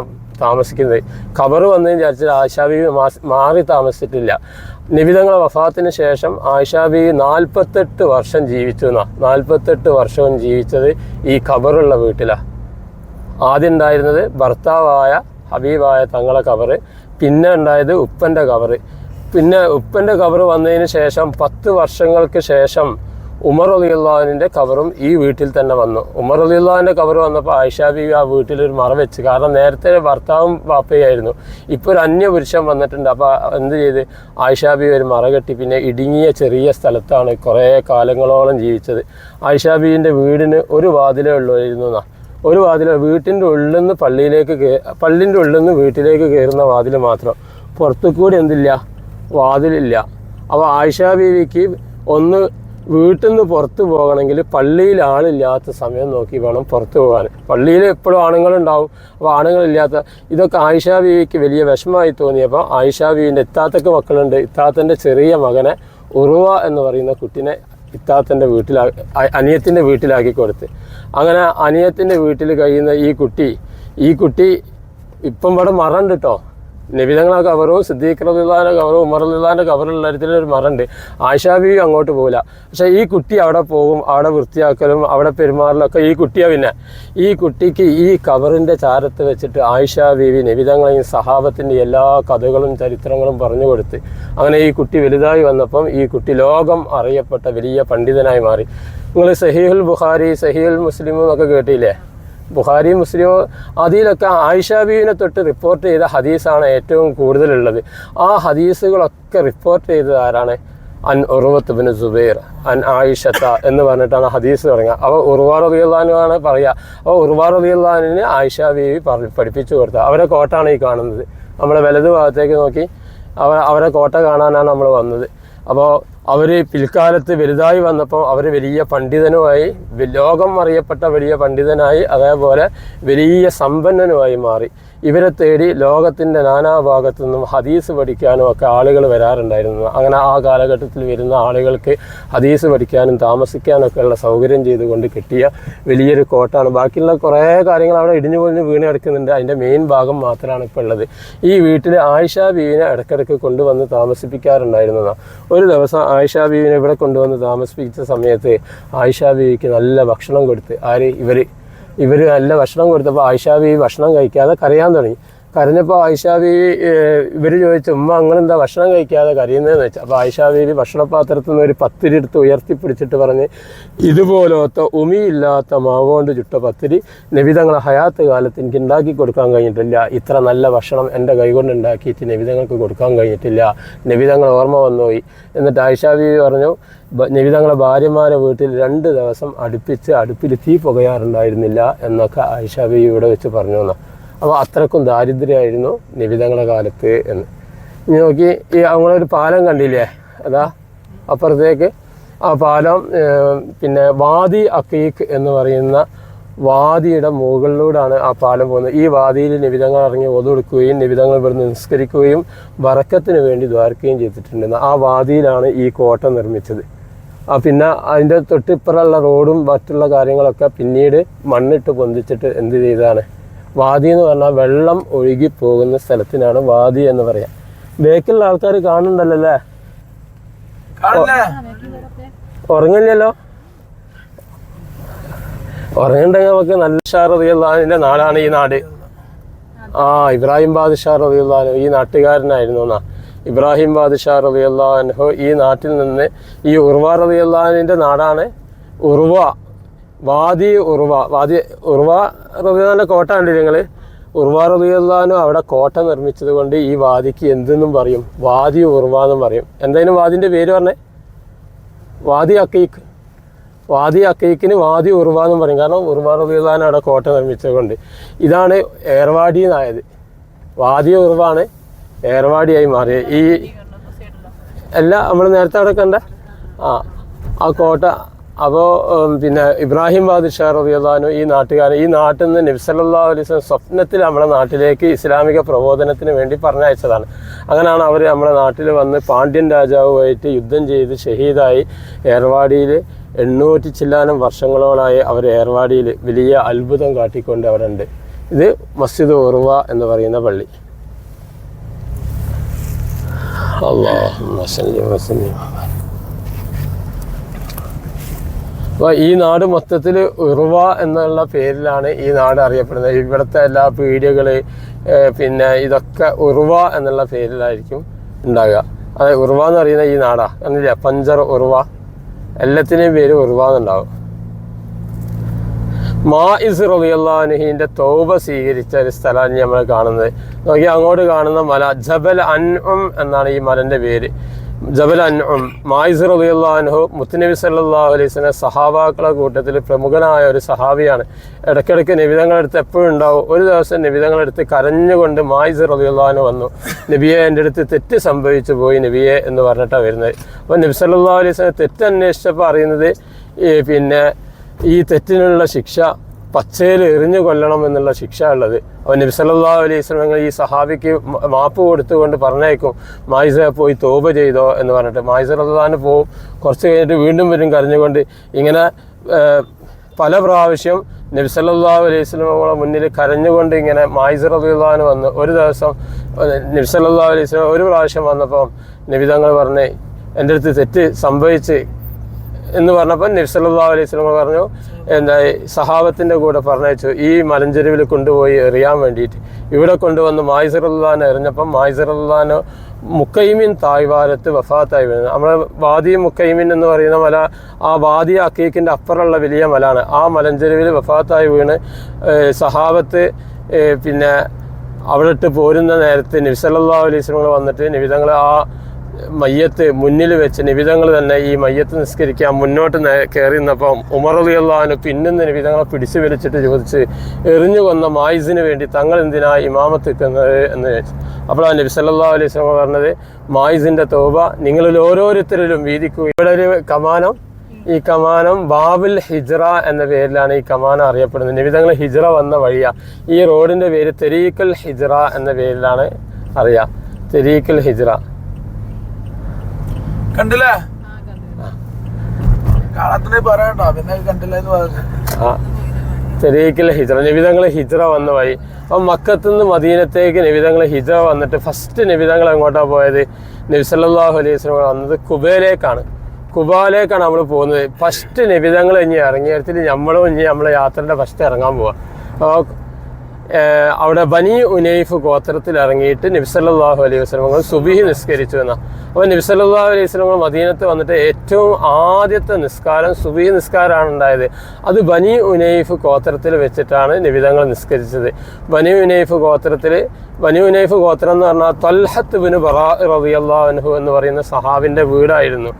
താമസിക്കുന്നത്. ഖബർ വന്നതിന് വിചാരിച്ചിട്ട് ആയിഷാബീവി മാറി താമസിച്ചിട്ടില്ല. നിബിതങ്ങളെ വഫാത്തിന് ശേഷം ആയിഷ ബീവി നാൽപ്പത്തെട്ട് വർഷം ജീവിച്ചു എന്നാണ് നാൽപ്പത്തെട്ട് വർഷവും ജീവിച്ചത് ഈ ഖബറുള്ള വീട്ടിലാണ് ആദ്യം ഉണ്ടായിരുന്നത് ഭർത്താവായ ഹബീബായ തങ്ങളെ കവറ് പിന്നെ ഉണ്ടായത് ഉപ്പന്റെ കവറ് പിന്നെ ഉപ്പന്റെ കവറ് വന്നതിന് ശേഷം പത്ത് വർഷങ്ങൾക്ക് ശേഷം ഉമർ അലിയുള്ളഹാനിന്റെ കവറും ഈ വീട്ടിൽ തന്നെ വന്നു. ഉമർ അലിയുള്ളഹാന്റെ കവർ വന്നപ്പോൾ ആയിഷ ബീവി ആ വീട്ടിലൊരു മറ വെച്ച്. കാരണം നേരത്തെ ഭർത്താവും വാപ്പയായിരുന്നു. ഇപ്പോൾ ഒരു അന്യപുരുഷൻ വന്നിട്ടുണ്ട്. അപ്പോൾ എന്ത് ചെയ്ത്? ആയിഷ ബീവി ഒരു മറ കെട്ടി. പിന്നെ ഇടുങ്ങിയ ചെറിയ സ്ഥലത്താണ് കുറേ കാലങ്ങളോളം ജീവിച്ചത്. ആയിഷ ബീവിന്റെ വീടിന് ഒരു വാതിലേ ഉള്ളായിരുന്നു എന്നാ. ഒരു വാതിൽ വീട്ടിന്റെ ഉള്ളിൽ നിന്ന് പള്ളിയിലേക്ക് പള്ളിന്റെ ഉള്ളിൽ നിന്ന് വീട്ടിലേക്ക് കയറുന്ന വാതിൽ മാത്രം. പുറത്തു കൂടി എന്തില്ല? വാതിലില്ല. അപ്പോൾ ആയിഷ ബീവിക്ക് ഒന്ന് വീട്ടിൽ നിന്ന് പുറത്തു പോകണമെങ്കിൽ പള്ളിയിൽ ആളില്ലാത്ത സമയം നോക്കി വേണം പുറത്തു പോകാൻ. പള്ളിയിൽ എപ്പോഴും ആണുങ്ങളുണ്ടാവും. അപ്പോൾ ആണുങ്ങളില്ലാത്ത ഇതൊക്കെ ആയിഷ ബീവിക്ക് വലിയ വിഷമമായി തോന്നിയപ്പോൾ ആയിഷ ബീവിന്റെ ഇത്താത്തക്ക് മക്കളുണ്ട്. ഇത്താത്തന്റെ ചെറിയ മകനെ ഉറുവ എന്ന് പറയുന്ന കുട്ടിനെ ഇത്താത്തന്റെ വീട്ടിലാ അനിയത്തിന്റെ വീട്ടിലാക്കി കൊടുത്ത്. അങ്ങനെ അനിയത്തിന്റെ വീട്ടിൽ കഴിയുന്ന ഈ കുട്ടി ഈ കുട്ടി ഇപ്പം ഇവിടെ മറണ്ട് കേട്ടോ നബിതങ്ങളെ കവറും സിദ്ദീഖ് റബിള്ളാന്റെ കവറും ഉമർ റബിള്ളാന്റെ കവറുള്ള ഒരു മറുണ്ട് ബീവി അങ്ങോട്ട് പോകില്ല പക്ഷേ ഈ കുട്ടി അവിടെ പോകും അവിടെ വൃത്തിയാക്കലും അവിടെ പെരുമാറലൊക്കെ ഈ കുട്ടിയാ പിന്നെ. ഈ കുട്ടിക്ക് ഈ കവറിന്റെ ചാരത്ത് വെച്ചിട്ട് ആയിഷാ ബീവി നബിതങ്ങളെയും സഹാബത്തിന്റെ എല്ലാ കഥകളും ചരിത്രങ്ങളും പറഞ്ഞു കൊടുത്ത് അങ്ങനെ ഈ കുട്ടി വലുതായി വന്നപ്പം ഈ കുട്ടി ലോകം അറിയപ്പെട്ട വലിയ പണ്ഡിതനായി മാറി. നിങ്ങൾ സഹീഹുൽ ബുഖാരി സഹീഹുൽ മുസ്ലിമും ഒക്കെ കേട്ടില്ലേ? ബുഖാരി മുസ്ലിമോ അതിലൊക്കെ ആയിഷാബീവിനെ തൊട്ട് റിപ്പോർട്ട് ചെയ്ത ഹദീസാണ് ഏറ്റവും കൂടുതലുള്ളത്. ആ ഹദീസുകളൊക്കെ റിപ്പോർട്ട് ചെയ്തത് ആരാണ്? അൻ ഉറുവത്ത് ബിൻ സുബൈർ അൻ ആയിഷത്ത എന്ന് പറഞ്ഞിട്ടാണ് ഹദീസ് തുടങ്ങുക അപ്പോൾ ഉറുവാർ റബിയുള്ളാനുമാണ് പറയുക. അപ്പോൾ ഉറുവാർ റബിയുള്ളാനിന് ആയിഷ ബീവി പറഞ്ഞ് പഠിപ്പിച്ചു കൊടുത്തത് അവരെ കോട്ടാണ് ഈ കാണുന്നത്. നമ്മളെ വലതു ഭാഗത്തേക്ക് നോക്കി. അവ അവരെ കോട്ട കാണാനാണ് നമ്മൾ വന്നത്. അപ്പോൾ അവർ പിൽക്കാലത്ത് വലുതായി വന്നപ്പോൾ അവർ വലിയ പണ്ഡിതനുമായി ലോകം അറിയപ്പെട്ട വലിയ പണ്ഡിതനായി അതേപോലെ വലിയ സമ്പന്നനുമായി മാറി. ഇവരെ തേടി ലോകത്തിന്റെ നാനാഭാഗത്തു നിന്നും ഹദീസ് പഠിക്കാനും ഒക്കെ ആളുകൾ വരാറുണ്ടായിരുന്നു. അങ്ങനെ ആ കാലഘട്ടത്തിൽ വരുന്ന ആളുകൾക്ക് ഹദീസ് പഠിക്കാനും താമസിക്കാനും ഒക്കെ ഉള്ള സൗകര്യം ചെയ്തുകൊണ്ട് കിട്ടിയ വലിയൊരു കോട്ടാണ്. ബാക്കിയുള്ള കുറേ കാര്യങ്ങൾ അവിടെ ഇടിഞ്ഞു പൊളിഞ്ഞ് വീണ് കിടക്കുന്നുണ്ട്. അതിന്റെ മെയിൻ ഭാഗം മാത്രമാണ് ഇപ്പോൾ ഉള്ളത്. ഈ വീട്ടിൽ ആയിഷ ബീവിനെ ഇടയ്ക്കിടയ്ക്ക് കൊണ്ടുവന്ന് താമസിപ്പിക്കാറുണ്ടായിരുന്നതാണ് ഒരു ദിവസം ആയിഷ ബീവിനെ ഇവിടെ കൊണ്ടുവന്ന് താമസിപ്പിച്ച സമയത്ത് ആയിഷ ബീവിക്ക് നല്ല ഭക്ഷണം കൊടുത്ത് ആര്? ഇവർ ഇവർ നല്ല ഭക്ഷണം കൊടുത്തപ്പോൾ ആയിഷാബി ഭക്ഷണം കഴിക്കാതെ കരയാൻ തുടങ്ങി. കരഞ്ഞപ്പോൾ ആയിഷ ബീവി ഇവർ ചോദിച്ചു ഉമ്മ അങ്ങനെന്താ ഭക്ഷണം കഴിക്കാതെ കരയുന്നതെന്ന് വെച്ചാൽ അപ്പോൾ ആയിഷ ബീവി ഭക്ഷണപാത്രത്തിൽ നിന്ന് ഒരു പത്തിരി എടുത്ത് ഉയർത്തിപ്പിടിച്ചിട്ട് പറഞ്ഞ് ഇതുപോലത്തെ ഉമിയില്ലാത്ത മാവുകൊണ്ട് ചുട്ട പത്തിരി നബിതങ്ങളെ ഹയാത്ത് കാലത്ത് എനിക്ക് ഉണ്ടാക്കി കൊടുക്കാൻ കഴിഞ്ഞിട്ടില്ല. ഇത്ര നല്ല ഭക്ഷണം എന്റെ കൈകൊണ്ട് ഉണ്ടാക്കിയിട്ട് നബിതങ്ങൾക്ക് കൊടുക്കാൻ കഴിഞ്ഞിട്ടില്ല. നബിതങ്ങൾ ഓർമ്മ വന്നുപോയി. എന്നിട്ട് ആയിഷ ബീവി പറഞ്ഞു നിവിധങ്ങളെ ഭാര്യമാരെ വീട്ടിൽ രണ്ട് ദിവസം അടുപ്പിച്ച് അടുപ്പിൽ തീ പുകയാറുണ്ടായിരുന്നില്ല എന്നൊക്കെ ആയിഷ ബീവി ഇവിടെ വെച്ച് പറഞ്ഞു എന്നാ അപ്പോൾ അത്രക്കും ദാരിദ്ര്യമായിരുന്നു നിബിതങ്ങളുടെ കാലത്ത് എന്ന്. നോക്കി ഈ അങ്ങനൊരു പാലം കണ്ടില്ലേ? അതാ അപ്പുറത്തേക്ക്. ആ പാലം പിന്നെ വാദി അക്കീക്ക് എന്ന് പറയുന്ന വാദിയുടെ മുകളിലൂടെയാണ് ആ പാലം പോകുന്നത്. ഈ വാദിയിൽ നിബിതങ്ങൾ ഇറങ്ങി ഒതുകൊടുക്കുകയും നിബിതങ്ങൾ ഇവിടുന്ന് നിസ്കരിക്കുകയും വറക്കത്തിന് വേണ്ടി ദ്വാരക്കുകയും ചെയ്തിട്ടുണ്ട് ആ വാദിയിലാണ് ഈ കോട്ട നിർമ്മിച്ചത്. ആ പിന്നെ അതിന്റെ തൊട്ടിപ്പുറമുള്ള റോഡും മറ്റുള്ള കാര്യങ്ങളൊക്കെ പിന്നീട് മണ്ണിട്ട് പൊന്തിച്ചിട്ട് എന്ത് ചെയ്തതാണ്? വാദി എന്ന് പറഞ്ഞാൽ വെള്ളം ഒഴുകി പോകുന്ന സ്ഥലത്തിനാണ് വാദി എന്ന് പറയാ. ബേക്കിലുള്ള ആൾക്കാർ കാണുന്നുണ്ടല്ലോ അല്ലേ? ഉറങ്ങില്ലല്ലോ? ഉറങ്ങണ്ടെങ്കിൽ നമുക്ക് നല്ല ഷാർ റതിയുള്ളതിന്റെ നാടാണ് ഈ നാട്. ആ ഇബ്രാഹിം ബാദുഷാ റതിയുള്ളാഹു ഈ നാട്ടുകാരനായിരുന്നു എന്നാ. ഇബ്രാഹിം ബാദുഷാ റതിയുള്ളാഹു ഈ നാട്ടിൽ നിന്ന് ഈ ഉർവ റതിയുള്ളാഹിന്റെ നാടാണ് Urwa. Wadi Urwa Wadi Urwa Rabiulla കോട്ട കണ്ടില്ല ഞങ്ങൾ ഉർവ റതിയുള്ളാഹു അവിടെ കോട്ട നിർമ്മിച്ചത് കൊണ്ട് ഈ വാദിക്ക് എന്തെന്നും പറയും? വാദി ഉർവ എന്നും പറയും. എന്തായാലും വാദിന്റെ പേര് പറഞ്ഞേ. വാദി അക്കീക്ക് വാദി അക്കീക്കിന് വാദി ഉറുവ എന്നും പറയും. കാരണം ഉറുവ റബിയുള്ളാൻ അവിടെ കോട്ട നിർമ്മിച്ചത് കൊണ്ട്. ഇതാണ് ഏർവാടി എന്നായത്. വാദി ഉറുവാണ് ഏർവാടിയായി മാറിയത്. ഈ അല്ല നമ്മൾ നേരത്തെ അവിടെ കണ്ട ആ ആ കോട്ട അപ്പോൾ പിന്നെ ഇബ്രാഹിം ബാദിഷാ റബിയുള്ളാനു ഈ നാട്ടുകാരൻ ഈ നാട്ടിൽ നിന്ന് നബ്സല്ലാ അലൈസ് സ്വപ്നത്തിൽ നമ്മുടെ നാട്ടിലേക്ക് ഇസ്ലാമിക പ്രബോധനത്തിന് വേണ്ടി പറഞ്ഞയച്ചതാണ്. അങ്ങനെയാണ് അവർ നമ്മുടെ നാട്ടിൽ വന്ന് പാണ്ഡ്യൻ രാജാവുമായിട്ട് യുദ്ധം ചെയ്ത് ഷഹീദായി ഏർവാടിയിൽ എണ്ണൂറ്റി ചില്ലാനം വർഷങ്ങളോളായി അവർ ഏർവാടിയിൽ വലിയ അത്ഭുതം കാട്ടിക്കൊണ്ട് അവിടെ ഉണ്ട് ഇത് മസ്ജിദ് ഉറുവ എന്ന് പറയുന്ന പള്ളി. അള്ളാഹു അള്ളാഹ് അപ്പോൾ ഈ നാട് മൊത്തത്തിൽ ഉറുവ എന്നുള്ള പേരിലാണ് ഈ നാട് അറിയപ്പെടുന്നത്. ഇവിടുത്തെ എല്ലാ പീഡിയകൾ പിന്നെ ഇതൊക്കെ ഉറുവ എന്നുള്ള പേരിലായിരിക്കും ഉണ്ടാകുക അതെ ഉറുവ എന്ന് പറയുന്ന ഈ നാടാ. എന്നില്ല പഞ്ചർ ഉറുവ. എല്ലാത്തിനെയും പേര് ഉറുവ എന്നുണ്ടാവും. മാഇസ് റളിയല്ലാഹുവിന്റെ തൗബ സ്വീകരിച്ച ഒരു സ്ഥലമാണ് നമ്മൾ കാണുന്നത്. നോക്കി അങ്ങോട്ട് കാണുന്ന മല ജബൽ അൻഉം എന്നാണ് ഈ മലന്റെ പേര്. ജബൽ അൻഉം മായിസ് റളിയല്ലാഹു മുത്തുനബി സല്ലല്ലാഹു അലൈഹി വസല്ലം സഹാബാക്കളെ കൂട്ടത്തിൽ പ്രമുഖനായ ഒരു സഹാബിയാണ്. ഇടയ്ക്കിടയ്ക്ക് നിബിതങ്ങളെടുത്ത് എപ്പോഴും ഉണ്ടാവും. ഒരു ദിവസം നിബിതങ്ങളെടുത്ത് കരഞ്ഞുകൊണ്ട് മായിസ് റളിയല്ലാഹു വന്നു. നബിയെ എന്റെ അടുത്ത് തെറ്റ് സംഭവിച്ചു പോയി നബിയെ എന്ന് പറഞ്ഞിട്ടാണ് വരുന്നത്. അപ്പോൾ നബി സല്ലാ വസല്ലം തെറ്റ് അന്വേഷിച്ചപ്പോൾ അറിയുന്നത് പിന്നെ ഈ തെറ്റിനുള്ള ശിക്ഷ പച്ചയിൽ എറിഞ്ഞു കൊല്ലണം എന്നുള്ള ശിക്ഷ ഉള്ളത് അപ്പോൾ നബി സല്ലല്ലാഹു അലൈഹി വസല്ലം ഈ സഹാബിക്ക് മാപ്പ് കൊടുത്തുകൊണ്ട് പറഞ്ഞേക്കും മായിസ പോയി തോപ ചെയ്തോ എന്ന് പറഞ്ഞിട്ട്. മായിസ റദ്ദാന് പോവും. കുറച്ച് കഴിഞ്ഞിട്ട് വീണ്ടും വരും കരഞ്ഞുകൊണ്ട് ഇങ്ങനെ പല പ്രാവശ്യം നബി സല്ലല്ലാഹു അലൈഹി വസല്ലമയുടെ മുന്നിൽ കരഞ്ഞുകൊണ്ട് ഇങ്ങനെ മായിസർ റദ്ദാന് വന്ന് ഒരു ദിവസം ഏഹ്, നബി സല്ലല്ലാഹു അലൈഹി സ്വലം ഒരു പ്രാവശ്യം വന്നപ്പോൾ നബി തങ്ങൾ പറഞ്ഞ് എന്റെ അടുത്ത് തെറ്റ് സംഭവിച്ച് എന്ന് പറഞ്ഞപ്പോൾ നബ്സല്ലാ അലൈഹി സ്വലമ പറഞ്ഞു എന്താ സഹാബത്തിന്റെ കൂടെ പറഞ്ഞയച്ചു ഈ മലഞ്ചെരുവിൽ കൊണ്ടുപോയി എറിയാൻ വേണ്ടിയിട്ട്. ഇവിടെ കൊണ്ടുവന്ന് മായിസറുല്ലാൻ എറിഞ്ഞപ്പം മായിസറുല്ലാൻ മുക്കൈമിൻ തായ്വാരത്ത് വഫാത്തായി വരുന്നത് നമ്മുടെ വാദി മുക്കൈമിൻ എന്ന് പറയുന്ന മല ആ വാദി അക്കീക്കിന്റെ അപ്പുറമുള്ള വലിയ മലയാണ് ആ മലഞ്ചെരുവിൽ വഫാത്തായി വീണ് സഹാബത്ത് പിന്നെ അവിടെ ഇട്ട് പോരുന്ന നേരത്ത് നബിസല്ലാ അലൈഹി സ്വലങ്ങൾ വന്നിട്ട് നിബിതങ്ങൾ ആ മയ്യത്ത് മുന്നിൽ വെച്ച് നിബിതങ്ങൾ തന്നെ ഈ മയ്യത്ത് നിസ്കരിക്കാൻ മുന്നോട്ട് കയറി നിന്നപ്പം ഉമർ പിന്നും നിബിതങ്ങളെ പിടിച്ചു വലിച്ചിട്ട് ചോദിച്ച് എറിഞ്ഞു കൊന്ന മായിസിന് വേണ്ടി തങ്ങൾ എന്തിനാ ഇമാമത്ത് നിൽക്കുന്നത് എന്ന് ചോദിച്ചു. അപ്പോൾ ആ നബി സല്ലാ അലൈഹി സ്വലം പറഞ്ഞത് മായിസിന്റെ തോബ നിങ്ങളിൽ ഓരോരുത്തരിലും വീതിക്കുക ഇവിടെ ഒരു കമാനം ഈ കമാനം ബാബുൽ ഹിജ്റ എന്ന പേരിലാണ് ഈ കമാനം അറിയപ്പെടുന്നത്. നിബിതങ്ങൾ ഹിജ്റ വന്ന വഴിയാ. ഈ റോഡിന്റെ പേര് തെരീക്കൽ ഹിജ്റ എന്ന പേരിലാണ് അറിയാം. തെരീക്കൽ ഹിജ്റ. കണ്ടില്ലേ? കാണാത്തന്നെ പറയണ്ടോ. പിന്നെ കണ്ടില്ല എന്ന് പറഞ്ഞു. ആ തെരീക്കിൽ ഹിജ്റ. നിബിതങ്ങൾ ഹിജ്റ വന്ന വഴി. അപ്പം മക്കത്ത് നിന്ന് മദീനത്തേക്ക് നിബിതങ്ങൾ ഹിജ്റ വന്നിട്ട് ഫസ്റ്റ് നിബിതങ്ങൾ എങ്ങോട്ടാണ് പോയത്? നബി സല്ലല്ലാഹു അലൈഹി സ്വലം വന്നത് കുബയിലേക്കാണ്. കുബാലേക്കാണ് നമ്മൾ പോകുന്നത്. ഫസ്റ്റ് നിബിതങ്ങൾ ഇനി ഇറങ്ങിയെടുത്തിട്ട് നമ്മളും ഇനി നമ്മളെ യാത്രയുടെ ഫസ്റ്റ് ഇറങ്ങാൻ പോവാം. അവിടെ ബനി ഉനൈഫ് ഗോത്രത്തിൽ ഇറങ്ങിയിട്ട് നബ്സല്ലാഹു അലൈഹി വസ്ലമങ്ങൾ സുബിഹി നിസ്കരിച്ചു എന്ന. അപ്പോൾ നബ്സല്ലാഹു അലൈഹി വസ്ലമങ്ങൾ മദീനത്ത് വന്നിട്ട് ഏറ്റവും ആദ്യത്തെ നിസ്കാരം സുബിഹി നിസ്കാരമാണ് ഉണ്ടായത്. അത് ബനി ഉനൈഫ് ഗോത്രത്തിൽ വെച്ചിട്ടാണ് നിബിതങ്ങൾ നിസ്കരിച്ചത്. ബനി ഉനൈഫ് ഗോത്രത്തിൽ ബനി നൈഫ് ഗോത്രം എന്ന് പറഞ്ഞാൽ തൊൽഹത്ത് ബിന് ബറാ റബി റബിയല്ലാഹു എന്ന് പറയുന്ന സഹാബിന്റെ വീടായിരുന്നു.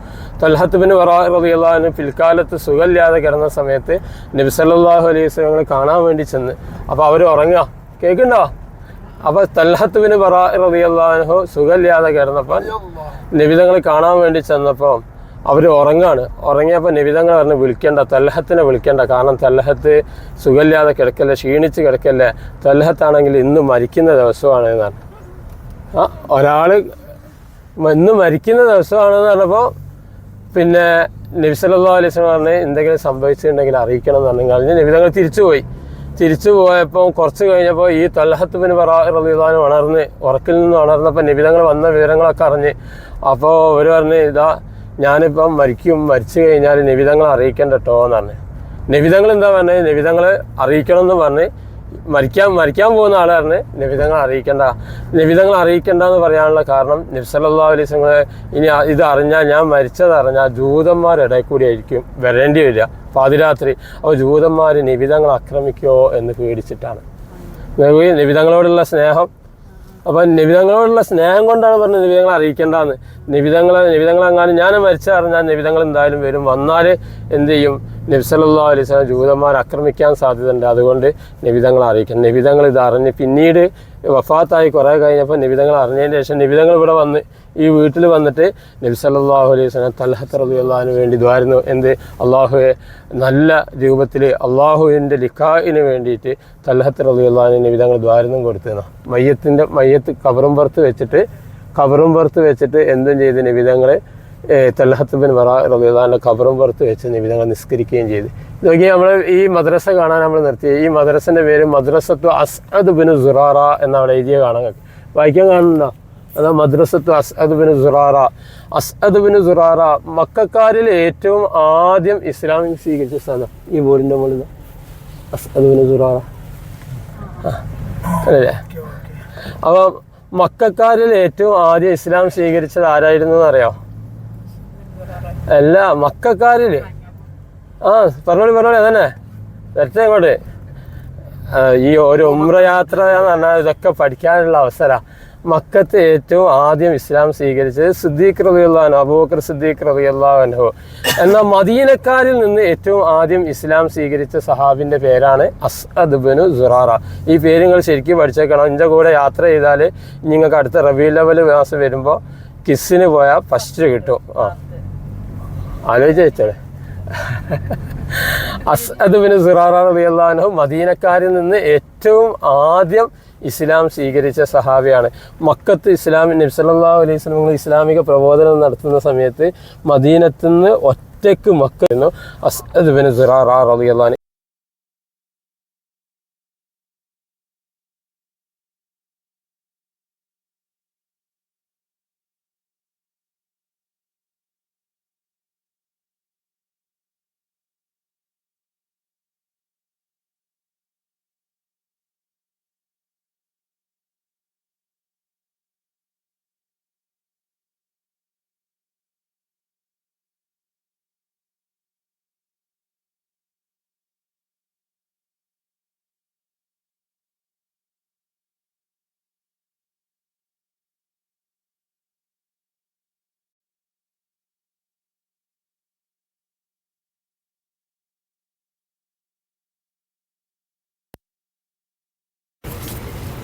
തൊൽഹത്ത് ബിന് ബറാ റബി റബിയല്ലാഹു പിൽക്കാലത്ത് സുഖമില്ലാതെ കിടന്ന സമയത്ത് നബി സല്ലല്ലാഹു അലൈഹി സ്വലങ്ങൾ കാണാൻ വേണ്ടി ചെന്ന്. അപ്പോൾ അവർ ഉറങ്ങുക. കേൾക്കണ്ടോ അപ്പോൾ തൽഹത്ത് ബിന് ബറാ റബി റബിയല്ലാഹു സുഖമില്ലാതെ കിടന്നപ്പോൾ നിബിതങ്ങൾ കാണാൻ വേണ്ടി ചെന്നപ്പോൾ അവർ ഉറങ്ങാണ്. ഉറങ്ങിയപ്പോൾ നിബിതങ്ങൾ പറഞ്ഞ് വിളിക്കേണ്ട തല്ലഹത്തിനെ വിളിക്കേണ്ട. കാരണം തല്ലഹത്ത് സുഖമില്ലാതെ കിടക്കല്ലേ ക്ഷീണിച്ച് കിടക്കല്ലേ. തല്ലഹത്താണെങ്കിൽ ഇന്ന് മരിക്കുന്ന ദിവസമാണ് എന്നാണ് ആ ഒരാൾ ഇന്ന് മരിക്കുന്ന ദിവസമാണെന്ന് പറഞ്ഞപ്പോൾ പിന്നെ നബി സല്ലല്ലാഹു അലൈഹി വസല്ലം പറഞ്ഞ് എന്തെങ്കിലും സംഭവിച്ചിട്ടുണ്ടെങ്കിൽ അറിയിക്കണം എന്ന് പറഞ്ഞു. കഴിഞ്ഞ് നബിതങ്ങൾ തിരിച്ചുപോയി. തിരിച്ചു പോയപ്പോൾ കുറച്ച് കഴിഞ്ഞപ്പോൾ ഈ തല്ലഹത്ത് ബിൻ റളിയല്ലാഹു ഉണർന്ന് ഉറക്കിൽ നിന്ന് ഉണർന്നപ്പോൾ നിബിതങ്ങൾ വന്ന വിവരങ്ങളൊക്കെ അറിഞ്ഞ് അപ്പോൾ അവർ പറഞ്ഞ് ഇതാ ഞാനിപ്പം മരിക്കും മരിച്ചു കഴിഞ്ഞാൽ നിവിധങ്ങൾ അറിയിക്കണ്ട കേട്ടോ എന്ന് പറഞ്ഞു. നിവിധങ്ങൾ എന്താ പറഞ്ഞത് നിവിധങ്ങൾ അറിയിക്കണം എന്ന് പറഞ്ഞ് മരിക്കാൻ മരിക്കാൻ പോകുന്ന ആളെ പറഞ്ഞ് നിവിധങ്ങൾ അറിയിക്കേണ്ട. നിവിധങ്ങൾ അറിയിക്കേണ്ട എന്ന് പറയാനുള്ള കാരണം നബ്സല്ലാ അലൈഹി സ്വലം ഇനി ഇത് അറിഞ്ഞാൽ ഞാൻ മരിച്ചത് അറിഞ്ഞാൽ ജൂതന്മാരുടെ കൂടി ആയിരിക്കും വരേണ്ടി വരിക. പാതിരാത്രി അപ്പോൾ ജൂതന്മാർ നിവിധങ്ങൾ ആക്രമിക്കുമോ എന്ന് പേടിച്ചിട്ടാണ്. നിവിധങ്ങളോടുള്ള സ്നേഹം അപ്പം നിബിതങ്ങളോടുള്ള സ്നേഹം കൊണ്ടാണ് പറഞ്ഞത് നിബിതങ്ങളെ അറിയിക്കേണ്ടതെന്ന്. നിബിതങ്ങളെ നിബിതങ്ങളെങ്ങാനും ഞാൻ മരിച്ചറിഞ്ഞാൽ നിബിതങ്ങൾ എന്തായാലും വരും. വന്നാൽ എന്ത് ചെയ്യും? നബ്സല്ലാ അലൈഹി സ്വലം ജൂതന്മാർ ആക്രമിക്കാൻ സാധ്യതയുണ്ട്. അതുകൊണ്ട് നിബിതങ്ങളെ അറിയിക്കണം. നിബിതങ്ങൾ ഇത് അറിഞ്ഞ് പിന്നീട് വഫാത്തായി കുറേ കഴിഞ്ഞപ്പോൾ നിബിതങ്ങൾ അറിഞ്ഞതിന് ശേഷം നിബിതങ്ങൾ ഇവിടെ വന്ന് ഈ വീട്ടിൽ വന്നിട്ട് നബി സല്ലാഹു അലൈഹി വസല്ലം തൽഹത്ത് അള്ളാഹിന് വേണ്ടി ദ്വാരുന്നു എന്ത്? അള്ളാഹുവെ നല്ല രൂപത്തിൽ അള്ളാഹുവിന്റെ ലിഖായിന് വേണ്ടിയിട്ട് തൽഹത്ത് റളിയല്ലാഹുവിന് നിബിതങ്ങൾ ദ്വാരുന്നും കൊടുത്തിരുന്നു മയ്യത്തിന്റെ മയ്യത്ത് കബറും പുറത്ത് വെച്ചിട്ട് കബറും പുറത്ത് വെച്ചിട്ട് എന്തും ചെയ്ത് നിബിതങ്ങൾ തൽഹത്ത് ബിൻ വറ റളിയല്ലാഹുവിന്റെ കബറും പുറത്ത് വെച്ച് നിബിതങ്ങൾ നിസ്കരിക്കുകയും ചെയ്തു. നോക്കി നമ്മൾ ഈ മദ്രസ കാണാൻ നമ്മൾ നിർത്തി. ഈ മദ്രസന്റെ പേര് മദ്രസത്തു അസ്അദ് ബിൻ സുറാറ എന്നാണ് എഴുതിയ കാണാൻ. വായിക്കാൻ കാണുന്ന? അതാ Madrasathu Asad bin Zurara. Asad bin Zurara മക്കാരിൽ ഏറ്റവും ആദ്യം ഇസ്ലാമിൽ സ്വീകരിച്ച സ്ഥലം ഈ ബോർഡിന്റെ മുകളിൽ അസ്അദ് ബിൻ സുറാറ. അല്ലേ? അപ്പം മക്കാരിൽ ഏറ്റവും ആദ്യം ഇസ്ലാം സ്വീകരിച്ചത് ആരായിരുന്നു എന്നറിയാം അല്ല മക്കാരിൽ. ആ പറഞ്ഞോളി പറഞ്ഞോളി അതന്നെ. വരട്ടെ ഇങ്ങോട്ട്. ഈ ഒരു ഉമ്ര യാത്ര എന്ന് പറഞ്ഞാൽ ഇതൊക്കെ പഠിക്കാനുള്ള അവസരമാണ് മക്കത്ത് ഏറ്റവും ആദ്യം ഇസ്ലാം സ്വീകരിച്ചത് സിദ്ദീഖ് റളിയല്ലാഹു അബൂബക്കർ സിദ്ദീഖ് അൻഹു. എന്നാൽ മദീനക്കാരിൽ നിന്ന് ഏറ്റവും ആദ്യം ഇസ്ലാം സ്വീകരിച്ച സഹാബിന്റെ പേരാണ് അസ്അദ് ബിനു സുറാറ. ഈ പേര് നിങ്ങൾ ശരിക്കും പഠിച്ചേക്കണം. എന്റെ കൂടെ യാത്ര ചെയ്താൽ നിങ്ങൾക്ക് അടുത്ത റബി ലെവൽ മാസം വരുമ്പോൾ കിസ്സിന് പോയാൽ ഫസ്റ്റ് കിട്ടും. ആ. ആലോചിച്ചേ അസ്അദ് സിറാറ റളിയല്ലാഹു അൻഹു മദീനക്കാരിൽ നിന്ന് ഏറ്റവും ആദ്യം ഇസ്ലാം സ്വീകരിച്ച സഹാബിയാണ്. മക്കത്ത് ഇസ്ലാം നബ്സല്ലാ അലൈഹി വസല്ലം ഇസ്ലാമിക പ്രബോധനം നടത്തുന്ന സമയത്ത് മദീനത്ത് ഒറ്റയ്ക്ക് മക്കുന്നു അസ്അദ് സിറാറ അൻഹു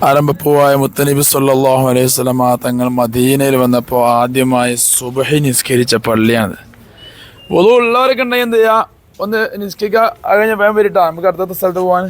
ആരംഭപ്പൂവായ മുത്തനബി സല്ലല്ലാഹു അലൈഹി വസല്ലമ തങ്ങൾ മദീനയിൽ വന്നപ്പോൾ ആദ്യമായി സുബഹി നിസ്കരിച്ച പള്ളിയാണ് പൊതു ഉള്ളവരൊക്കെ ഉണ്ടെങ്കിൽ എന്ത് ചെയ്യാ? ഒന്ന് നിസ്കരിക്കുക. അത് കഴിഞ്ഞ വേഗം വരിട്ടാ. നമുക്ക് അടുത്ത സ്ഥലത്ത് പോവാൻ.